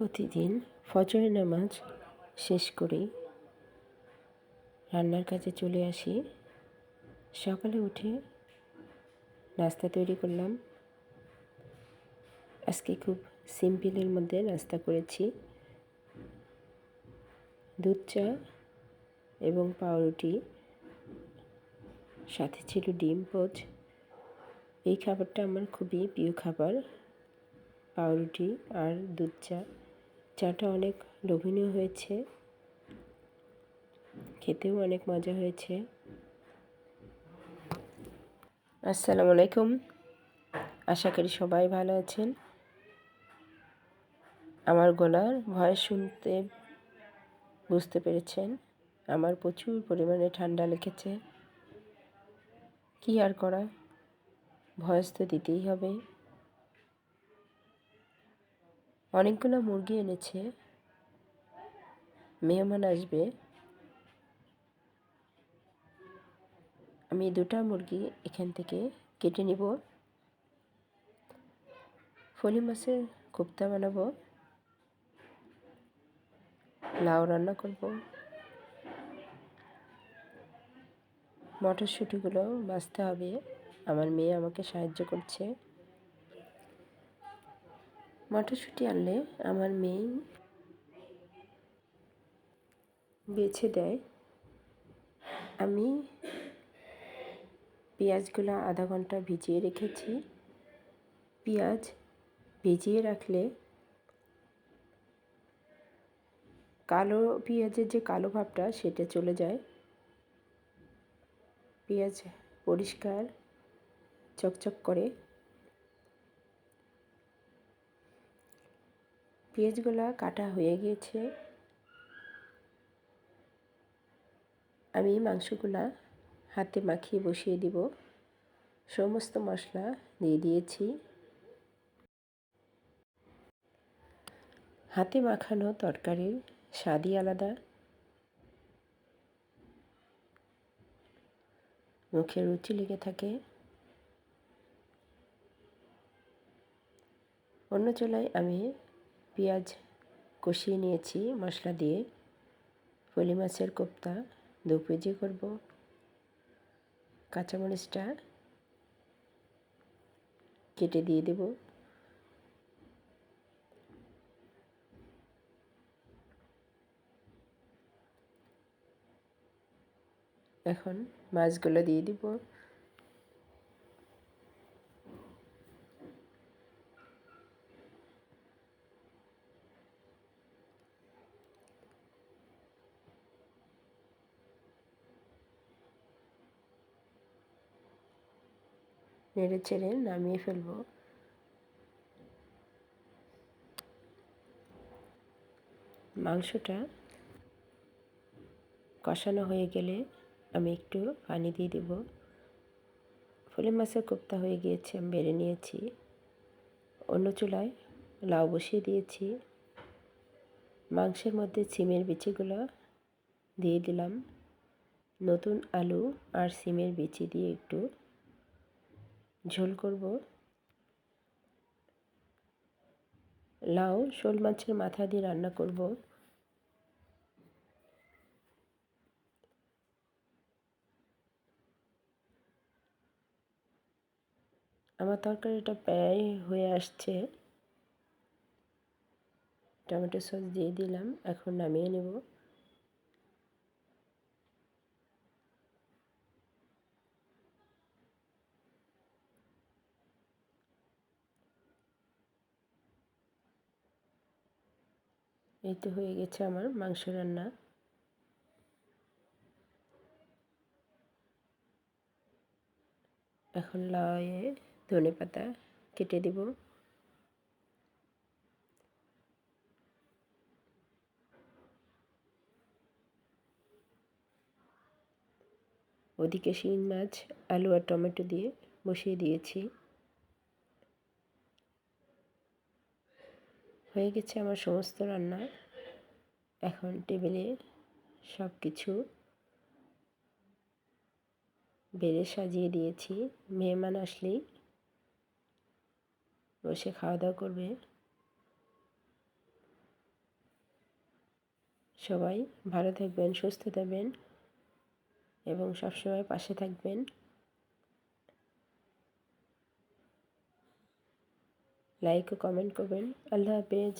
প্রতিদিন ফজরের নামাজ শেষ করে রান্নার কাজে চলে আসি। সকালে উঠে নাস্তা তৈরি করলাম। আজকে খুব সিম্পলের মধ্যে নাস্তা করেছি। দুধ চা এবং পাউরুটি, সাথে ছিল ডিম পোচ। এই খাবারটা আমার খুবই প্রিয় খাবার, পাউরুটি আর দুধ চা। চাটা অনেক লোভনীয় হয়েছে। খেতেও অনেক মজা হয়েছে। আসসালামু আলাইকুম। আশা করি সবাই ভালো আছেন। আমার গলার ভয়েস শুনতে বুঝতে পেরেছেন। আমার প্রচুর পরিমাণে ঠান্ডা লেগেছে। কি আর করা? ভয়েস তো দিতেই হবে। অনেকগুলো মুরগি এনেছে। মেহমান আসবে। আমি দুটা মুরগি এখান থেকে কেটে নিব। ফলি মাছের কোপ্তা বানাবো। লাউ রান্না করব। মটরশুঁটিগুলো বাছতে হবে। আমার মেয়ে আমাকে সাহায্য করছে। মটরশুঁটি আনলে আমার মেয়ে বেছে দেয়। আমি পেঁয়াজগুলো আধা ঘণ্টা ভিজিয়ে রেখেছি। পেঁয়াজ ভিজিয়ে রাখলে কালো পেঁয়াজের যে কালো ভাবটা সেটা চলে যায়। পেঁয়াজ পরিষ্কার, চকচক করে পেঁয়াজগুলো কাটা হয়ে গিয়েছে। আমি মাংসগুলা হাতে মাখিয়ে বসিয়ে দিব। সমস্ত মশলা দিয়ে দিয়েছি। হাতে মাখানো তরকারির স্বাদই আলাদা। মুখে রুচি লেগে থাকে। অন্য চুলায় আমি পেঁয়াজ কষিয়ে নিয়েছি, মশলা দিয়ে। ফলি মাছের কোপ্তা, দু কেজি করব। কাঁচামরিচটা কেটে দিয়ে দেব। এখন মাছগুলো দিয়ে দিব। নেড়ে চেড়ে নামিয়ে ফেলব। মাংসটা কষানো হয়ে গেলে আমি একটু পানি দিয়ে দেব। ফুলে মাছের কোপ্তা হয়ে গিয়েছে, আমি বেড়ে নিয়েছি। অন্য চুলায় লাউ বসিয়ে দিয়েছি। মাংসের মধ্যে সিমের বিচিগুলো দিয়ে দিলাম। নতুন আলু আর সিমের বিচি দিয়ে একটু ঝোল করব। লাউ, শোল মাছের মাথা দিয়ে রান্না করব। আমার তরকারিটা প্রায় হয়ে আসছে। টমেটো সস দিয়ে দিলাম, এখন নামিয়ে নেব। এই তো হয়ে গেছে আমার মাংস রান্না। এখন লাউয়ে ধনে পাতা কেটে দেব। ওদিকে শিং মাছ, আলু আর টমেটো দিয়ে বসিয়ে দিয়েছি। হয়ে গেছে আমার সমস্ত রান্না। এখন টেবিলে সব কিছু বেড়ে সাজিয়ে দিয়েছি। মেহমান আসলেই বসে খাওয়া দাওয়া করবে। সবাই ভালো থাকবেন, সুস্থ থাকবেন এবং সবসময় পাশে থাকবেন। লাইক ও কমেন্ট করবেন আল্লাহ হাফেজ